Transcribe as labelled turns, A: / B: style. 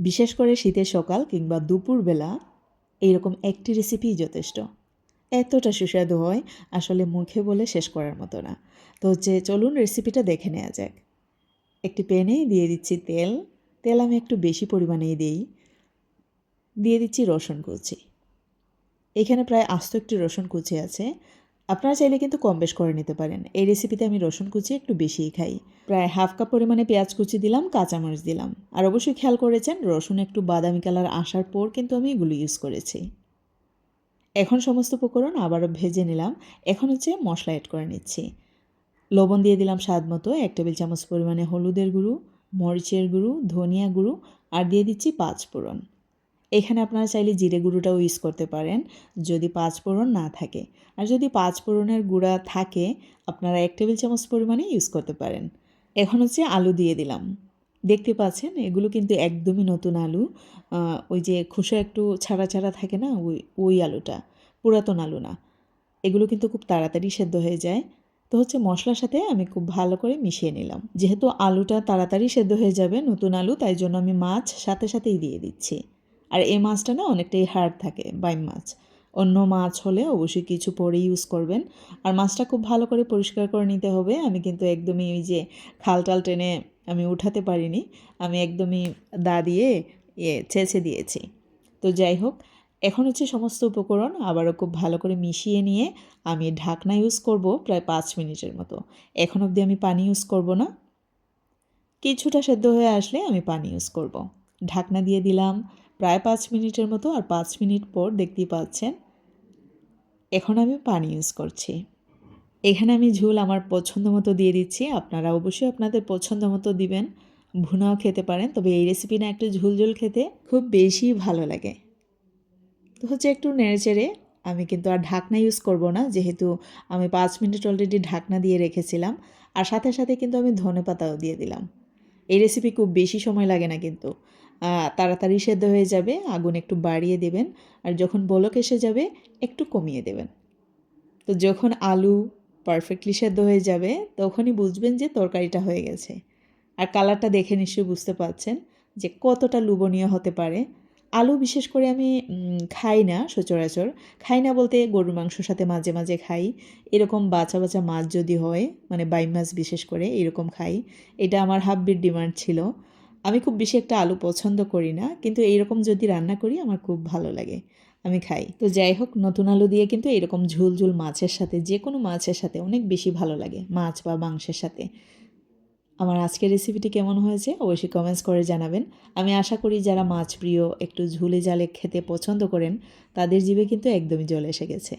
A: বিশেষ করে শীতের সকাল কিংবা দুপুরবেলা এইরকম একটি রেসিপিই যথেষ্ট। এতটা সুস্বাদু হয় আসলে মুখে বলে শেষ করার মতো না। তো হচ্ছে চলুন রেসিপিটা দেখে নেওয়া যাক। একটি প্যানে দিয়ে দিচ্ছি তেল। তেল আমি একটু বেশি পরিমাণেই দিই। দিয়ে দিচ্ছি রসুন কুচি। এখানে প্রায় আস্ত একটি রসুন কুচি আছে। আপনারা চাইলে কিন্তু কম বেশ করে নিতে পারেন। এই রেসিপিতে আমি রসুন কুচি একটু বেশিই খাই। প্রায় হাফ কাপ পরিমাণে পেঁয়াজ কুচি দিলাম, কাঁচামরিচ দিলাম। আর অবশ্যই খেয়াল করেছেন, রসুন একটু বাদামি কালার আসার পর কিন্তু আমি এগুলো ইউজ করেছি। এখন সমস্ত উপকরণ আবারও ভেজে নিলাম। এখন হচ্ছে মশলা অ্যাড করে নিচ্ছি। লবণ দিয়ে দিলাম স্বাদ মতো, এক টেবিল চামচ পরিমাণে হলুদের গুঁড়ো, মরিচের গুঁড়ো, ধনিয়া গুঁড়ো, আর দিয়ে দিচ্ছি পাঁচ ফোড়ন। এখানে আপনারা চাইলে জিরে গুঁড়োটাও ইউজ করতে পারেন, যদি পাঁচ ফোড়ন না থাকে। আর যদি পাঁচ ফোড়নের গুঁড়া থাকে, আপনারা এক টেবিল চামচ পরিমাণে ইউজ করতে পারেন। এখন হচ্ছে আলু দিয়ে দিলাম। দেখতে পাচ্ছেন, এগুলো কিন্তু একদমই নতুন আলু। ওই যে খোসা একটু ছাড়া ছাড়া থাকে না, ওই ওই আলুটা, পুরাতন আলু না। এগুলো কিন্তু খুব তাড়াতাড়ি সেদ্ধ হয়ে যায়। তো হচ্ছে মশলার সাথে আমি খুব ভালো করে মিশিয়ে নিলাম। যেহেতু আলুটা তাড়াতাড়ি সেদ্ধ হয়ে যাবে নতুন আলু, তাই জন্য আমি মাছ সাথে সাথেই দিয়ে দিচ্ছি। আর এই মাছটা না অনেকটাই হার্ড থাকে, বাইম মাছ। অন্য মাছ হলে অবশ্যই কিছু পরে ইউজ করবেন। আর মাছটা খুব ভালো করে পরিষ্কার করে নিতে হবে। আমি কিন্তু একদমই ওই যে খাল টাল টেনে আমি উঠাতে পারিনি। আমি একদমই দা দিয়ে ইয়ে ছেঁচে দিয়েছি। তো যাই হোক, এখন হচ্ছে সমস্ত উপকরণ আবারও খুব ভালো করে মিশিয়ে নিয়ে আমি ঢাকনা ইউজ করব প্রায় পাঁচ মিনিটের মতো। এখন অবধি আমি পানি ইউজ করব না। কিছুটা সেদ্ধ হয়ে আসলে আমি পানি ইউজ করব। ঢাকনা দিয়ে দিলাম। প্রায় পাঁচ মিনিটের মতো আর পাঁচ মিনিট পর দেখতেই পাচ্ছেন, এখন আমি পানি ইউজ করছি। এখানে আমি ঝোল আমার পছন্দ মতো দিয়ে দিচ্ছি, আপনারা অবশ্যই আপনাদের পছন্দ মতো দিবেন। ভুনাও খেতে পারেন, তবে এই রেসিপি না একটু ঝোল ঝোল খেতে খুব বেশি ভালো লাগে। তো হচ্ছে একটু নেড়েচেড়ে আমি কিন্তু আর ঢাকনা ইউজ করব না, যেহেতু আমি পাঁচ মিনিট অলরেডি ঢাকনা দিয়ে রেখেছিলাম, আর সাথে সাথে কিন্তু আমি ধনে পাতাও দিয়ে দিলাম। এই রেসিপি খুব বেশি সময় লাগে না কিন্তু। তাড়াতাড়ি সেদ্ধ হয়ে যাবে, আগুন একটু বাড়িয়ে দেবেন। আর যখন বলক এসে যাবে, একটু কমিয়ে দেবেন। তো যখন আলু পারফেক্টলি সেদ্ধ হয়ে যাবে, তখনই বুঝবেন যে তরকারিটা হয়ে গেছে। আর কালারটা দেখে নিশ্চয়ই বুঝতে পারছেন যে কতটা লুবনীয় হতে পারে। আলু বিশেষ করে আমি খাই না সচরাচর। খাই না বলতে গরুর মাংসর সাথে মাঝে মাঝে খাই। এরকম বাচ্চা বাচ্চা মাছ যদি হয় মানে বাই মাছ বিশেষ করে, এরকম খাই। এটা আমার হাব্বির ডিমান্ড ছিল। আমি খুব বেশি একটা আলু পছন্দ করি না, কিন্তু এইরকম যদি রান্না করি আমার খুব ভালো লাগে। আমি খাই। তো যাই হোক, নতুন আলু দিয়ে কিন্তু এরকম ঝুল ঝুল মাছের সাথে, যে কোনো মাছের সাথে অনেক বেশি ভালো লাগে, মাছ বা মাংসের সাথে। আমার আজকের রেসিপিটি কেমন হয়েছে অবশ্যই কমেন্টস করে জানাবেন। আমি আশা করি যারা মাছ প্রিয়, একটু ঝুলে জালে খেতে পছন্দ করেন, তাদের জীবে কিন্তু একদমই জল এসে গেছে।